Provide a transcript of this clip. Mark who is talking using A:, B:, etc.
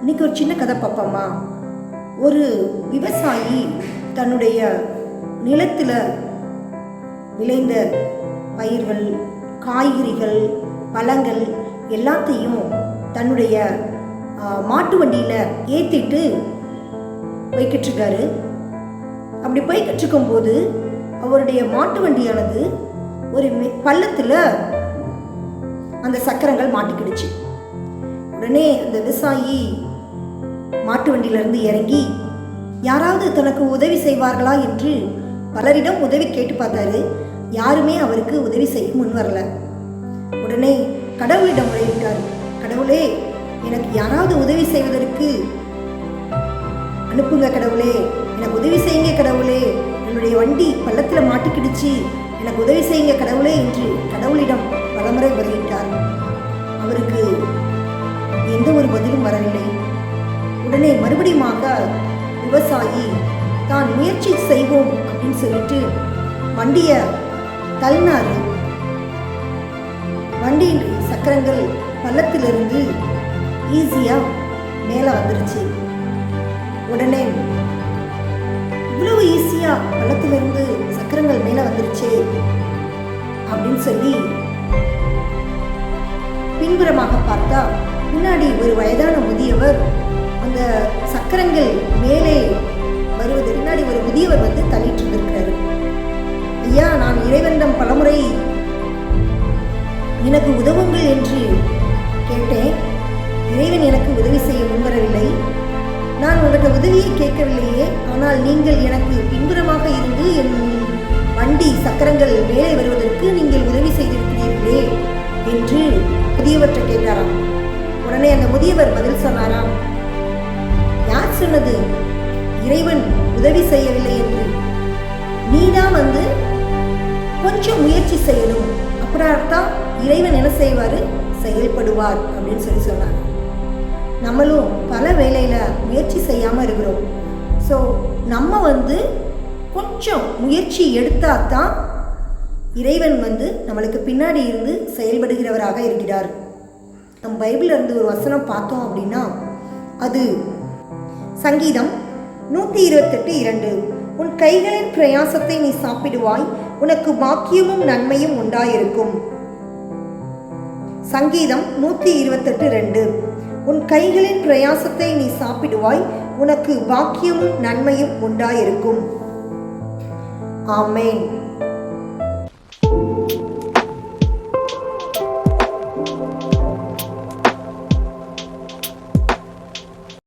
A: இன்னைக்கு ஒரு சின்ன கதை பார்ப்போமா? ஒரு விவசாயி தன்னுடைய நிலத்தில் விளைந்த பயிர்கள் காய்கறிகள் பழங்கள் எல்லாத்தையும் தன்னுடைய மாட்டு வண்டியில் ஏற்றிட்டு போய்கிட்டு இருக்காரு. அப்படி போய்கிட்டு இருக்கும்போது அவருடைய மாட்டு வண்டியானது ஒரு மெ- அந்த சக்கரங்கள் மாட்டிக்கிடுச்சு. உடனே அந்த விவசாயி மாட்டு வண்டியிலிருந்து இறங்கி யாராவது தனக்கு உதவி செய்வார்களா? என்று பலரிடம் உதவி கேட்டு பார்த்தாரு. யாருமே அவருக்கு உதவி செய்ய முன் வரல. உடனே கடவுளிடம் முறையிட்டார். கடவுளே எனக்கு யாராவது உதவி செய்வதற்கு அனுப்புங்க கடவுளே. எனக்கு உதவி செய்யுங்க கடவுளே. என்னுடைய வண்டி பள்ளத்தில் மாட்டிக்கிடுச்சு. எனக்கு உதவி செய்யுங்க கடவுளே என்று கடவுளிடம் பலமுறை முறையிட்டார். அவருக்கு எந்த ஒரு பதிலும் வரவில்லை. உடனே மறுபடியுமாக விவசாயி தான் முயற்சி செய்வோம் அப்படின்னு சொல்லிட்டு வண்டியை தள்ளினாரு. வண்டியின் சக்கரங்கள் பள்ளத்திலிருந்து ஈஸியாக மேலே வந்துருச்சு. உடனே இவ்வளவு ஈஸியாக பள்ளத்திலிருந்து சக்கரங்கள் மேலே வந்துருச்சு அப்படின்னு சொல்லி பின்புறமாக பார்த்தா முன்னாடி ஒரு வயதான முதியவர் அந்த சக்கரங்கள் மேலே வருவது முன்னாடி ஒரு முதியவர் வந்து தள்ளிட்டு இருந்திருக்கிறாரு ஐயா நான் இறைவனிடம் பலமுறை எனக்கு உதவுங்கள் என்று கேட்டேன். இறைவன் எனக்கு உதவி செய்ய முன்வரவில்லை. நான் உங்கள்கிட்ட உதவியை கேட்கவில்லையே. ஆனால் நீங்கள் எனக்கு பின்புறமாக இருந்து என் வண்டி சக்கரங்கள் மேலே வருவதற்கு நீங்கள் உதவி செய்திருக்கிறீர்களே என்று முதியவற்றை கேட்டாராம். உடனே அந்த முதியவர் பதில் சொன்னாராம். சொன்னது இறைவன் உதவி செய்யவில்லை என்று. நீதான் வந்து கொஞ்சம் முயற்சி செய்யணும். அப்படின்னா இறைவன் என்ன செய்வார்? செயல்படுவார். அப்படின்னு சொல்லி சொன்னார் நம்மளும் பல வேலையில் முயற்சி செய்யாமல் இருக்கிறோம். ஸோ நம்ம வந்து கொஞ்சம் முயற்சி எடுத்தால் தான் இறைவன் வந்து நம்மளுக்கு பின்னாடி இருந்து செயல்படுகிறவராக இருக்கிறார். நம்ம பைபிளில் இருந்து ஒரு வசனம் பார்த்தோம் அப்படின்னா அது சங்கீதம் நூற்றி இருபத்தெட்டு இரண்டு. உன் கைகளின் பிரயாசத்தை நீ சாப்பிடுவாய் உனக்கு பாக்கியமும் நன்மையும் உண்டாயிருக்கும். சங்கீதம் நூற்றி இருபத்தெட்டு ரெண்டு உன் கைகளின் பிரயாசத்தை நீ சாப்பிடுவாய் உனக்கு பாக்கியமும் நன்மையும் உண்டாயிருக்கும். ஆமேன்.